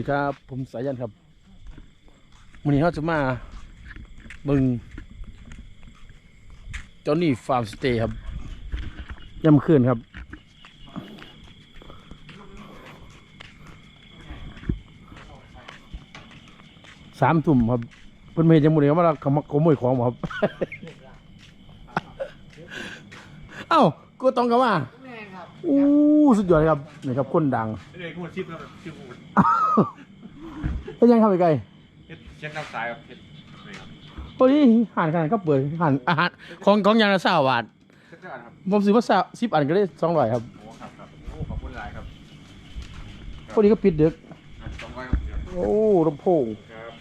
ดีครับ ผมสายันครับวันนี้เขาจะมาบึงจอนนี่ฟาร์มสเตย์ครับย่ำคืนครับ สามทุ่มครับเพิ่นไม่เห็นยังบ่ได้ว่าเขามาขโมยของครับ เอ้าก็ต้องกันว่า อู้สุดยอดครับนี่ครับคนดังเอ้ยพูดชิปครับชิปพูดเป็นยังครับไอ้ไก่เฮ็ดเช็ดน้ำสายครับเฮ็ดนี่ครับพอดีห่านขนาดก็เปิดห่านอาหารของของอยางละสาวบาทเช็ดเจ้าอันครับผมซื้อมาสาสิบอันก็ได้สองร้อยครับโอ้ครับครับโอ้ขอบคุณหลายครับพอดีก็ปิดดึกอะสองร้อยครับเดี๋ยวโอ้ลำโพงครับ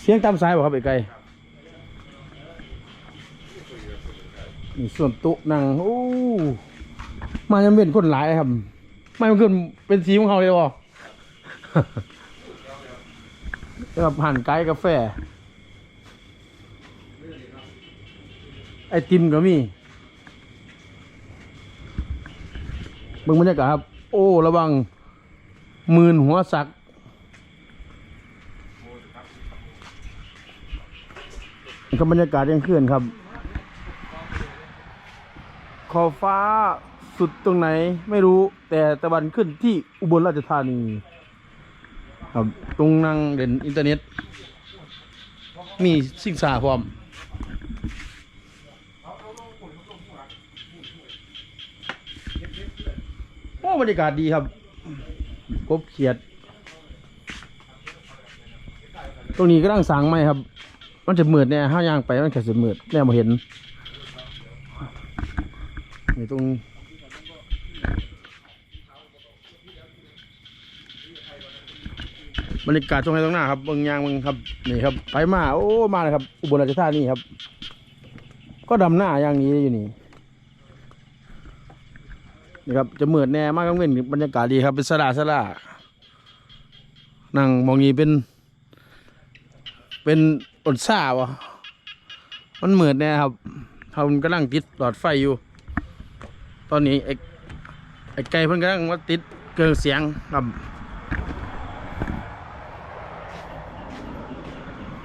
เสียงตามสายบ่ครับไอ้ไก่นี่ส่วนโต๊ะนั่งโอ้ มายังเป็นคนหลายครับ ไม่มันขึ้นเป็นสีของเขาเลยบ่แล้วก็ผ่นไกด์กาแฟ ไอติมก็มีเบิ่งบรรยากาศครับ โอ้ ระวังหมื่นหัวสักก็บรรยากาศยังเคลื่อนครับ ขอฟ้า สุดตรงไหนไม่รู้แต่ตะวันขึ้นที่อุบลราชธานี ครับตรงนั่งเด่นอินเทอร์เน็ต มีสิ่งสาพร้อมโอ้บรรยากาศดีครับกบเขียด ตรงนี้ก็ตั้งสังไหมครับ มันจะมืดเนี่ยห้าย่างไปมันแค่จะมืดแน่มาเห็นนี่ตรง บรรยากาศตรงไหนตรงหน้าครับเบิ่งยางเบิ่งครับนี่ครับไปมาโอ้มาเลยครับ อุบลราชธานีครับ ก็ดำหน้าอย่างนี้อยู่นี่นี่ครับจะเหมือดแน่มากกังเว้นบรรยากาศดีครับเป็นสลาสลานั่งมองนี้เป็น เป็นอดซาวะมันเหมือนแน่ครับเขามันกำลังติดหลอดไฟอยู่ ตอนนี้ ไอ้ไก่เพิ่นกำลังว่าติดเครื่องเสียงครับ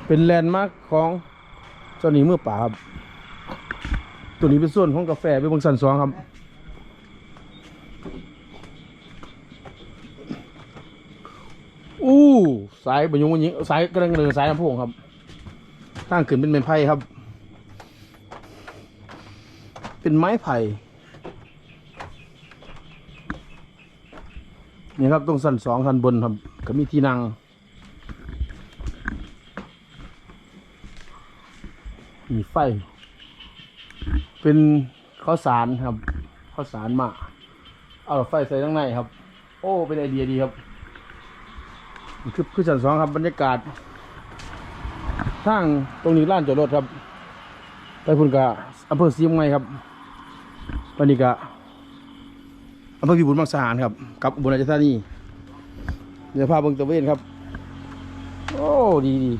เป็นแลนด์มาร์คของเจ้าหนีเมื่อป่าครับ ตัวนี้เป็นส่วนของกาแฟเป็นบางสันสองครับอู้สายบรรยุงบรรยิงสายกำลังเดินสายลำโพงครับตั้งขึ้นเป็นไม้ไผ่ครับ เป็นไม้ไผ่ นี่ครับตรงสันสองสันบนครับก็มีที่นั่งมีไฟ เป็นข้าวสารครับข้าวสารมา เอาไฟใส่ข้างในครับ โอ้เป็นไอเดียดีครับคือคือชั้นสองครับบรรยากาศทางตรงนี้ล้านจอดรถครับ ไปพุ่นกะอำเภอสีมไงครับวันนี้กะ อำเภอพิบูลมังสาหารครับกับอุบลราชธานีเดี๋ยวพาเบิ่งตะเวนครับ โอ้ดีดี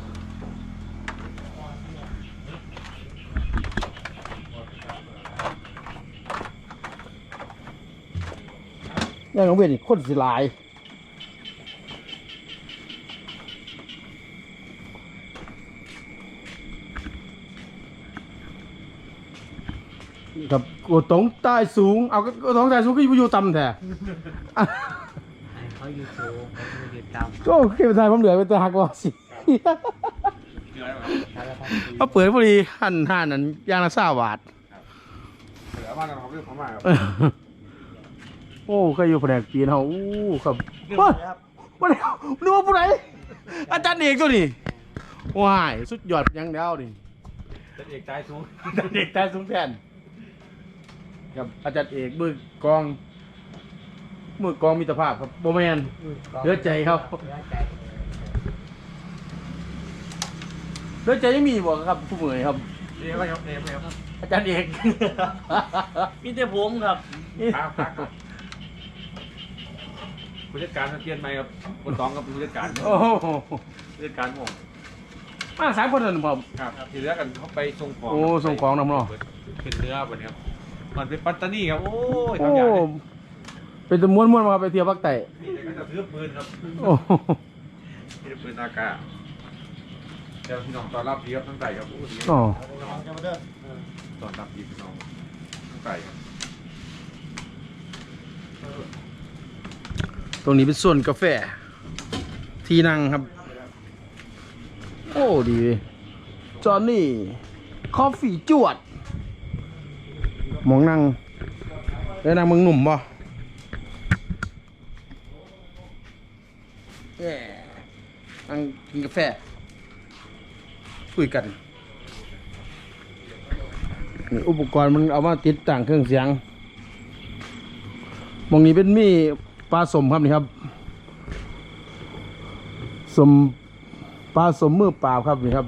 ย่างของเวนนี่คนสิหลาย กับกัวตงใต้สูง เอากัวตงใต้สูงก็อยู่ต่ำแท้เขาอยู่สูงเขาอยู่ต่ก็เก็บไทยผมเหลือเป็นตัวหักว่าสิเหนื่อยไหมครับำแล้วก็มาเปิดพอดีหันหันนั้นยางละสาบาทเหลือมากนะครับเรื่องของมากครับโอ้เคยอยู่แผนกปีนเฮาอู้ครับเฮ้ยมาแล้วนึกว่าผู้ใดอาจารย์เอกตัวนี้ว้ายสุดยอดยังเดียวนี่เป็นเอกใจสูงอาจารย์เอกแต่สูงแทน ครับอาจารย์เอกมือกองมือกองมิตรภาพครับโบแมน เหลือใจครับ เหลือใจเลือใจยังมีบ่ครับผู้เหมยครับ เอกครับเอกครับอาจารย์เอก มีแต่ผมครับ ครับครับครับผู้จัดการเปลี่ยนไหมครับคนสองกับผู้จัดการโอ้โหผู้จัดการผมมาสามคนนั่นผมครับที่เหลือกันเขาไปส่งของโอ้ส่งของนำเนาะเป็นเรือวันนี้ครับ มันเป็นปัตตานีครับ โอ้ยโอ้ทำอย่างนี้บเป็นตะม้วนม้วนๆมาครับไปเที่ยวภาคใต้นี่เดี๋ยวก็จะซื้อปืนครับโอ้โหซื้อปืนอากาศเจ้าพี่น้องตอนรับดีครับทั้งไก่ครับโอ้ดีอ๋อตอนรับดีพี่น้องทั้งไก่ครับตรงนี้เป็นส่วนกาแฟ ที่นั่งครับ โอ้ดีเว้ยจอห์นนี่ คอฟฟี่จวด หมองนั่งแล้วนั่งมึงหนุ่มบ่แย่นั่งกินกาแฟ คุยกันอุปกรณ์มันเอามาติดตั้งเครื่องเสียงมองนี้เป็นมีปลาสมครับนี่ครับ สมปลาสมมือเปล่าครับนี่ครับ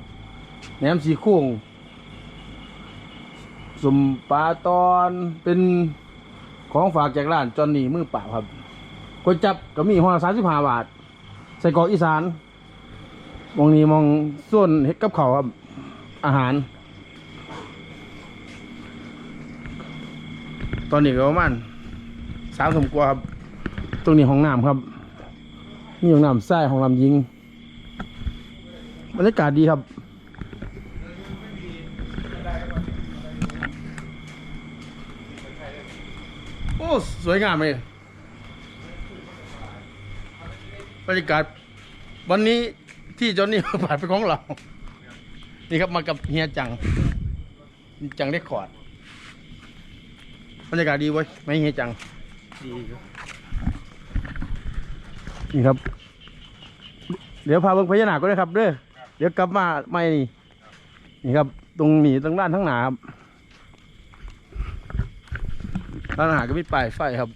แหนมสีโค้ง สมปลาตอนเป็นของฝากจากร้านจอนนี่มือเปล่าครับก๋วยจับก็มีห้อสามสิบห้าบาท ใส่กรอกอีสานมองนี้มองส่วนเฮ็ดกับเขาครับ อาหาร ตอนนี้ก็ประมาณสามสมกว่าครับ ตรงนี้ห้องน้ำครับมีห้องน้ำใส่ห้องน้ำยิงบรรยากาศดีครับ สวยงามเลยบรรยากาศวันนี้ที่จอนนี่ผ่านเป็นของเรา นี่ครับมากับเฮียจัง จังได้คอร์ดบรรยากาศดีเว้ยไม่เฮียจังดีครับนี่ครับ เดี๋ยวพาเบิ่งพญานาคก็ได้ครับเด้อเดี๋ยวกลับมาไม่นี่นี่ครับ ตรงนี้ตรงด้านทั้งหนาครับ ด้านหนาก็มีป้ายไฟครับ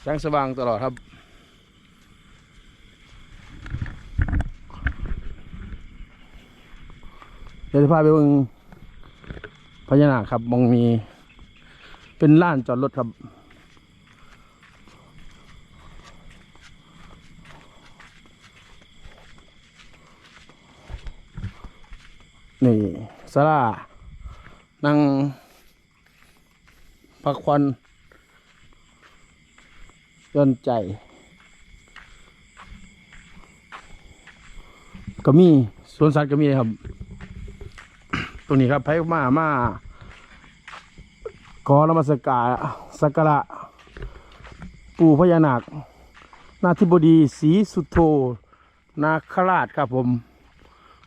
แสงสว่างตลอดครับ เดี๋ยวจะพาไปเบิ่งพญานาคครับมองมี เป็นล้านจอดรถครับนี่สลานั่ง พักควันย่อนใจ ก็มีสวนสัตว์ก็มีครับ ตรงนี้ครับไพ่มามาขอนมัสกาสักการะปู่พญานาค นาธิบดีศรีสุโธนาคราชครับผม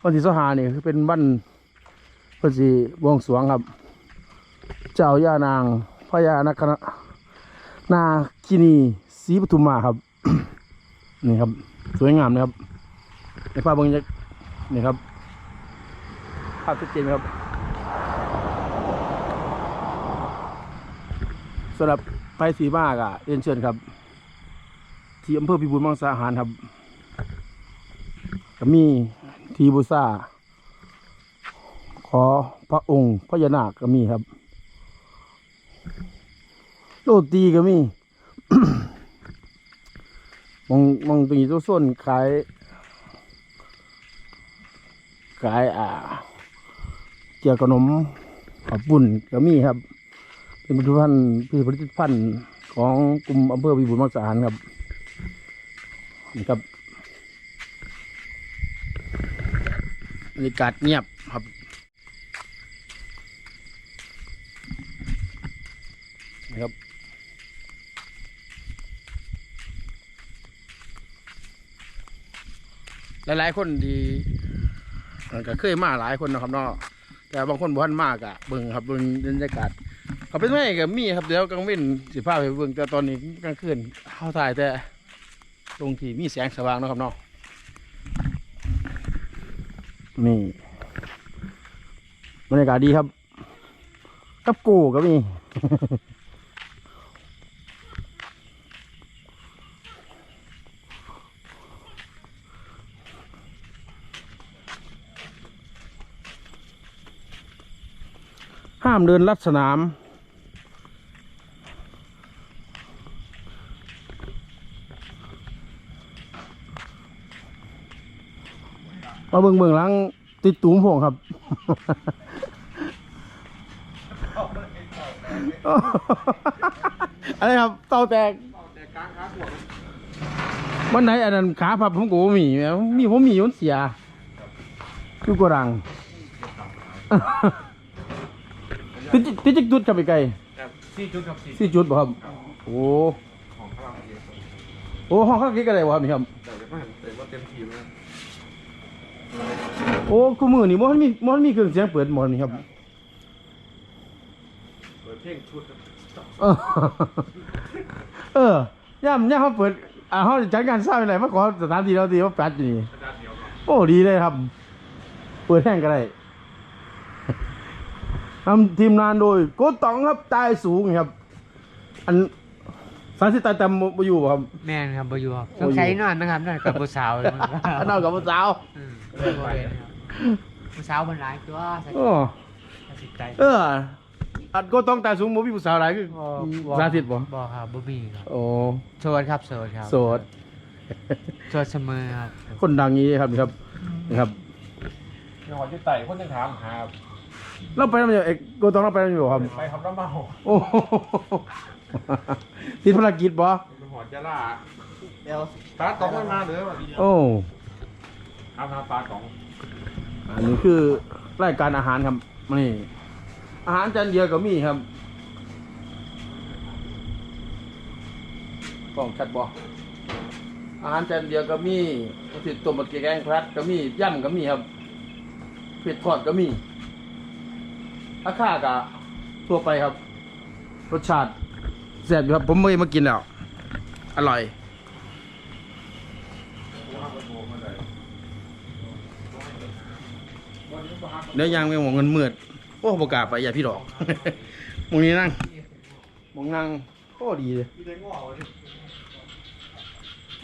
วันที่สหาเนี่ยคือเป็นวันพระสีบวงสวงครับ เจ้าย่านาง พญานาคนะนาคินีศรีปทุมมาครับ นี่ครับ สวยงามนะครับในภาพเบิ้งจะนี่ครับ ภาพชัดเจนไหมครับสำหรับไปสีมากอะเรียนเชิญครับ ที่อำเภอพิบูลมังสาหารครับก็มีทีบูซาขอพระองค์พญานาคก็มีครับ โรตีก็มีมองมองตรงนี้ตัวส้นขายขายอ่าเกี่ยวกับขนมขับปุ่นก็มีครับ เป็นผลิตภัณฑ์เป็นผลิตภัณฑ์ของกลุ่มอำเภอพิบูลมังสาหารครับนี่ครับบรรยากาศเงียบ หลายๆคนที่เอ่อก็เคยมาหลายคนนะครับเนาะแต่บางคนบ่ทันมากอะเบิ่งครับเบิ่งบรรยากาศเขาเป็นไงกับมีครับเดี๋ยวกลางเว้นสิพาไปเบิ่งแต่ตอนนี้กลางคืนเข้าถ่ายแต่ตรงที่มีแสงสว่างนะครับเนาะนี่บรรยากาศดีครับ กับกูก็มีามเดินลัดสนาม มาเบิ่งเบิ่งหลังติดตูมพงครับ อะไรครับ เต่าแตกแต่กลางขาขวดวันไหนอันนั้นขาพับผมกูบ่มีแหมมีผมมีมันเสียอยู่กรัง ติดจิติดจิกจุดครับไปไกลครับสี่จุดครับสี่สี่จุดบ่ครับโอ้ของพลังเยอะโอ้ห้องข้างกี้ก็ได้บ่ครับนี่ครับ แต่เดี๋ยวไม่เห็นแต่ว่าเต็มทีมนะโอ้กูมือนี่มันมีมันมีเครื่องเสียงเปิดหมดนี่ครับ เปิดเพลงชุดครับเออเออย่ำย่ำเขาเปิดอ่าเขาจะจัดการสร้างอะไรมาขอสถานที่เราดีว่าแปดอยู่นี่อาจารย์เดียวครับโอ้ดีเลยครับ เปิดแห้งก็ได้ ทำทีมงานโดยโกตองครับตายสูงครับ อันสารสิตายจำบ่อยู่บ่ครับ แม่นครับบอยู่ครับบ่อยู่ต้องใช้นอนนะครับนั่นกับผู้สาวเลยมั้งครับอันนั้นกับผู้สาวอืมบ่เป็นครับผู้สาวมันหลายตัวสักโอ้สิบใจเอออันโกตองตายสูงบ่มีผู้สาวหลายคือบ่สาธิตบ่บ่ครับบ่มีครับโอ้โสดครับโสดครับโสดโสดเสมอครับคนดังนี้ครับนี่ครับนี่ครับ จังหวัดที่ไต่คนยังถามหา เราไปแล้วมันเอกโกตองเราไปแล้วอยู่ครับ ไปครับแล้วมาหอโอ้โหติดภารกิจบ่เป็นหอจะล่าเดี๋ยวปลาตองไม่มาเลยวันนี้โอ้ทำหาปลาตองอันนี้คือรายการอาหารครับนี่อาหารจานเดียวก็มีครับกล้องชัดบ่อาหารจานเดียวก็มีติดต้มมะเขือแกงพลัดก็มีย่ำก็มีครับเผ็ดทอดก็มี ราคาก็ทั่วไปครับ รสชาติแซ่บอยู่ครับ ผมไม่มากินแล้ว อร่อย เดี๋ยวยางไปหมองเงินเมือดโอ้ประกล้าศไปอย่าพี่ดอก หมองนี้นั่งหมองนั่งโอ้ดีเลยมอวะนี่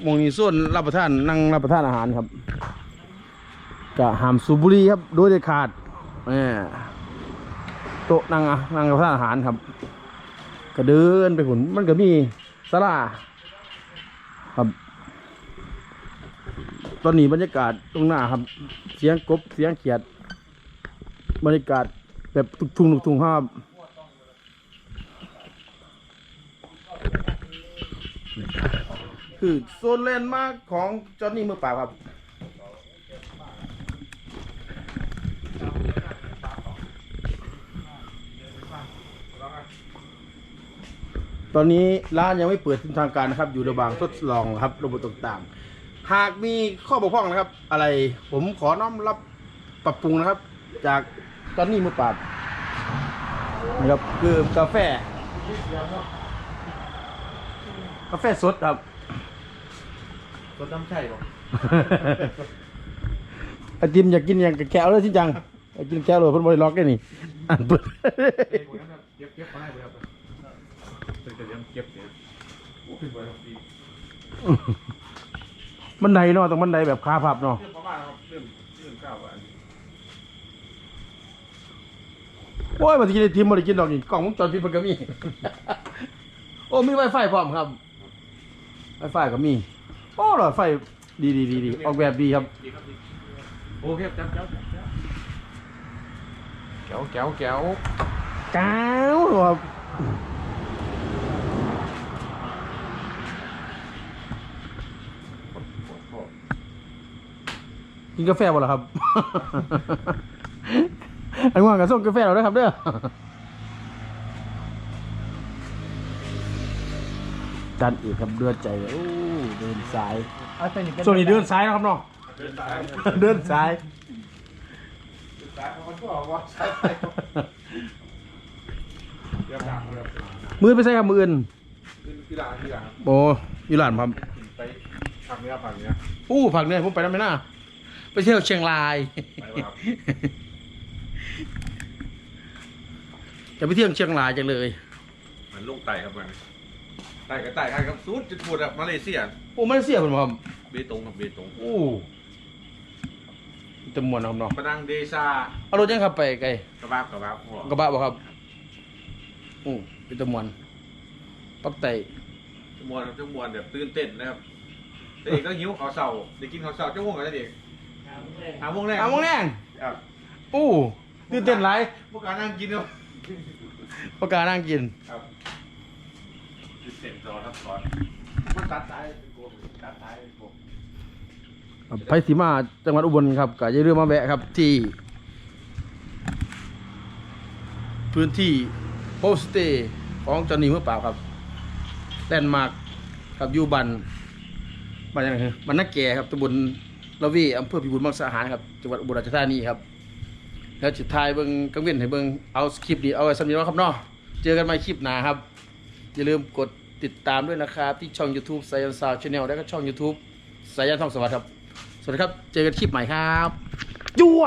หมองนี้ส่วนรับประทานนั่งรับประทานอาหารครับกะหามสูบบุหรีครับโดยเด็ดขาดแหม โต๊ะนั่งอะนั่งรับประทานอาหารครับ ก็เดินไปหุ่นมันก็มีศาลาครับ ตอนนี้บรรยากาศตรงหน้าครับ เสียงกบเสียงเขียด บรรยากาศแบบตุกทุงตุกทุงครับคือโซนแลนมาร์คของจอนนี่มือปล่าครับ ตอนนี้ร้านยังไม่เปิดเป็นทางการนะครับ อยู่ระหว่างทดลองครับระบบต่างๆ หากมีข้อบกพร่องนะครับ อะไรผมขอน้อมรับปรับปรุงนะครับ จากจอนนี่มือปราบนะครับคือกาแฟ กาแฟสดครับรถน้ำใช่หรอไอติมอยากกินอย่างกับแก้วเลยที่จังอยากกินแก้วเลยเพิ่นบริล็อกได้นี่อ่านเปิดเก็บเก็บมาให้ เลยครับเป็นแต่ยังเก็บเนี่ยโอ้ขึ้นไปครับพี่บันไดเนาะต้องบันไดแบบขาพับเนาะเรื่องประมาณครับเรื่องเรื่องเก้าวันโอ้ยมาที่กินไอติมมาได้กินดอกนี่กล่องวงจรปิดมันก็มี โอ้มีไวไฟพร้อมครับไวไฟก็มีโอ้หลอดไฟดีดีดีดีออกแบบดีครับดีครับดีโอเคจับจับจับจับแก้วแก้วแก้วก้าวครับ กินกาแฟบ่ล่ะครับ อันว่ากับส่งกาแฟเราด้วยครับเด้อจันอีกครับเดือนใจโอ้เดินสายเอาตัวนี้เป็นช่วงนี้เดินสายนะครับเนาะเดินสายเดินสายเดินสายมันก็บอกว่าสายไปเดี๋ยวดังเลยมือไปใส่กับมืออื่นขึ้นกีฬากีฬาโอ้อยู่หลานครับ ไปทางเนี้ยฝั่งเนี้ยอู้ผักเนี่ยผมไปนั่นไหมน่าไปเที่ยวเชียงราย ไปวะครับจะไปเที่ยวเชียงรายจังเลย เหมือนลูกไต่ครับมันไต่กับไต่กันครับซูดจุดพูดแบบมาเลเซียโอ้มาเลเซียผมครับเบตงครับเบตงโอ้จะมวนนะครับเนาะปะนังเดชาเอารถยังขับไปไกลกระบาบกระบาบหัวกระบะบ่ครับโอ้เป็นตะมวนปักไตจมวนครับจมวนแบบตื่นเต้นนะครับแต่ เด็กก็หิวข้าวเสาได้กินข้าวเสาจ้าม่วงกันแล้วเด็กหาโมงแรกเอามองแรงครับโอ้ตื่นเต้นหลายพวกการนั่งกินครับประกล้าศนั่งกิน ครับเสร็จจอทับซ้อนมันตัดสายโกงตัดสายโกงครับไปสีมาจังหวัดอุบลครับก็อย่าลืมมาแวะครับที่ พื้นที่โฮมสเตย์ของจอห์นนี่เมื่อเปล่าครับแลนด์มาร์คครับอยูบัน บ้านยังไงคือบ้านนักแก่ครับตำบลละวีอำเภอพิบูลมังสาหารครับจังหวัดอุบลราชธานีครับ แล้วจุดท้ายเบิ่งกังเว้นให้เบิ่งเอาคลิปนี้เอาไว้สำหรับครับเนาะเจอกันใหม่คลิปหน้าครับ อย่าลืมกดติดตามด้วยนะครับ ที่ช่อง YouTube สายันซาวชาแนลและก็ช่อง YouTube สายันทองสวัสดิ์ครับ สวัสดีครับ เจอกันคลิปใหม่ครับยว